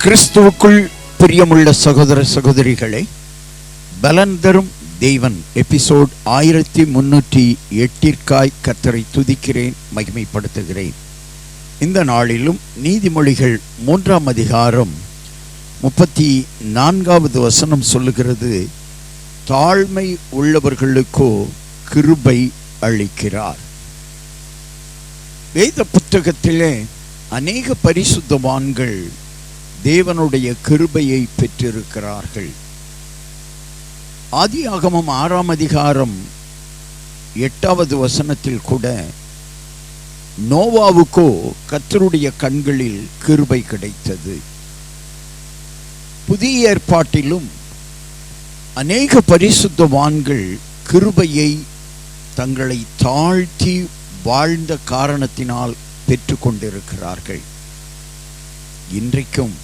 கிறிஸ்துவுக்குள் பிரியமுள்ள சகோதர சகோதரிகளை பலன் தரும் தெய்வன் எபிசோட் ஆயிரத்தி முன்னூற்றி எட்டிற்காய் கத்தரை துதிக்கிறேன் மகிமைப்படுத்துகிறேன். இந்த நாளிலும் நீதிமொழிகள் மூன்றாம் அதிகாரம் முப்பத்தி நான்காவது வசனம் சொல்லுகிறது தாழ்மை உள்ளவர்களுக்கோ கிருபை அளிக்கிறார். வேத புத்தகத்திலே அநேக பரிசுத்தவான்கள் தேவனுடைய கிருபையை பெற்றிருக்கிறார்கள். ஆதியாகமம் ஆறாம் அதிகாரம் எட்டாவது வசனத்தில் கூட நோவாவுக்கோ கத்தருடைய கண்களில் கிருபை கிடைத்தது. புதிய ஏற்பாட்டிலும் அநேக பரிசுத்தவான்கள் கிருபையை தங்களை தாழ்த்தி வாழ்ந்த காரணத்தினால் பெற்றுக்கொண்டிருக்கிறார்கள். இன்றைக்கும்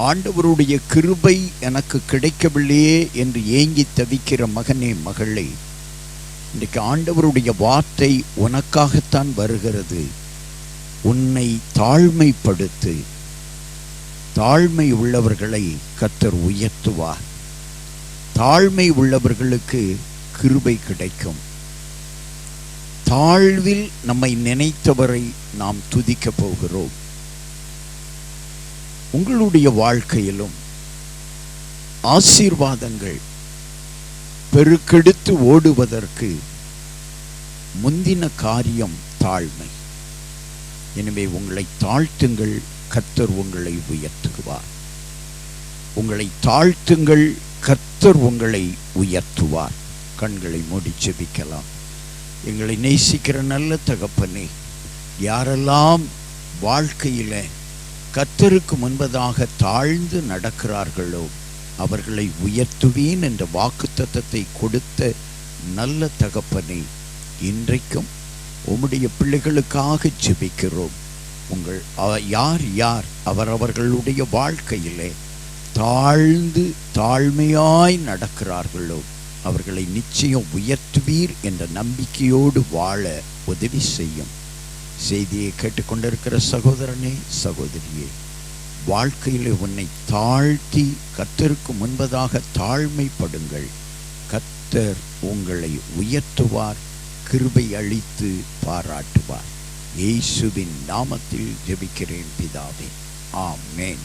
ஆண்டவருடைய கிருபை எனக்கு கிடைக்கவில்லையே என்று ஏங்கி தவிக்கிற மகனே மகளே இன்றைக்கு ஆண்டவருடைய வார்த்தை உனக்காகத்தான் வருகிறது. உன்னை தாழ்மைப்படுத்து. தாழ்மை உள்ளவர்களை கத்தர் உயர்த்துவார். தாழ்மை உள்ளவர்களுக்கு கிருபை கிடைக்கும். தாழ்வில் நம்மை நினைத்தவரை நாம் துதிக்கப் போகிறோம். உங்களுடைய வாழ்க்கையிலும் ஆசீர்வாதங்கள் பெருக்கெடுத்து ஓடுவதற்கு முந்தின காரியம் தாழ்மை. எனவே உங்களை தாழ்த்துங்கள் கத்தர் உங்களை உயர்த்துவார். உங்களை தாழ்த்துங்கள் கத்தர் உங்களை உயர்த்துவார். கண்களை மூடி செபிக்கலாம் எங்களை நேசிக்கிற நல்ல தகப்பனே யாரெல்லாம் வாழ்க்கையில கத்தருக்கு முன்பதாக தாழ்ந்து நடக்கிறார்களோ அவர்களை உயர்த்துவேன் என்ற வாக்குத்தத்தத்தை கொடுத்த நல்ல தகப்பனே இன்றைக்கும் உம்முடைய பிள்ளைகளுக்காக ஜெபிக்கிறோம். உங்கள் யார் யார் அவரவர்களுடைய வாழ்க்கையிலே தாழ்ந்து தாழ்மையாய் நடக்கிறார்களோ அவர்களை நிச்சயம் உயர்த்துவீர் என்ற நம்பிக்கையோடு வாழ உதவி செய்யும். செய்தியை கேட்டுக்கொண்டிருக்கிற சகோதரனே சகோதரியே வாழ்க்கையில் உன்னை தாழ்த்தி கத்தருக்கு முன்பதாக தாழ்மைப்படுங்கள். கத்தர் உங்களை உயர்த்துவார் கிருபை அளித்து பாராட்டுவார். இயேசுவின் நாமத்தில் ஜெபிக்கிறேன் பிதாவே. ஆமேன்.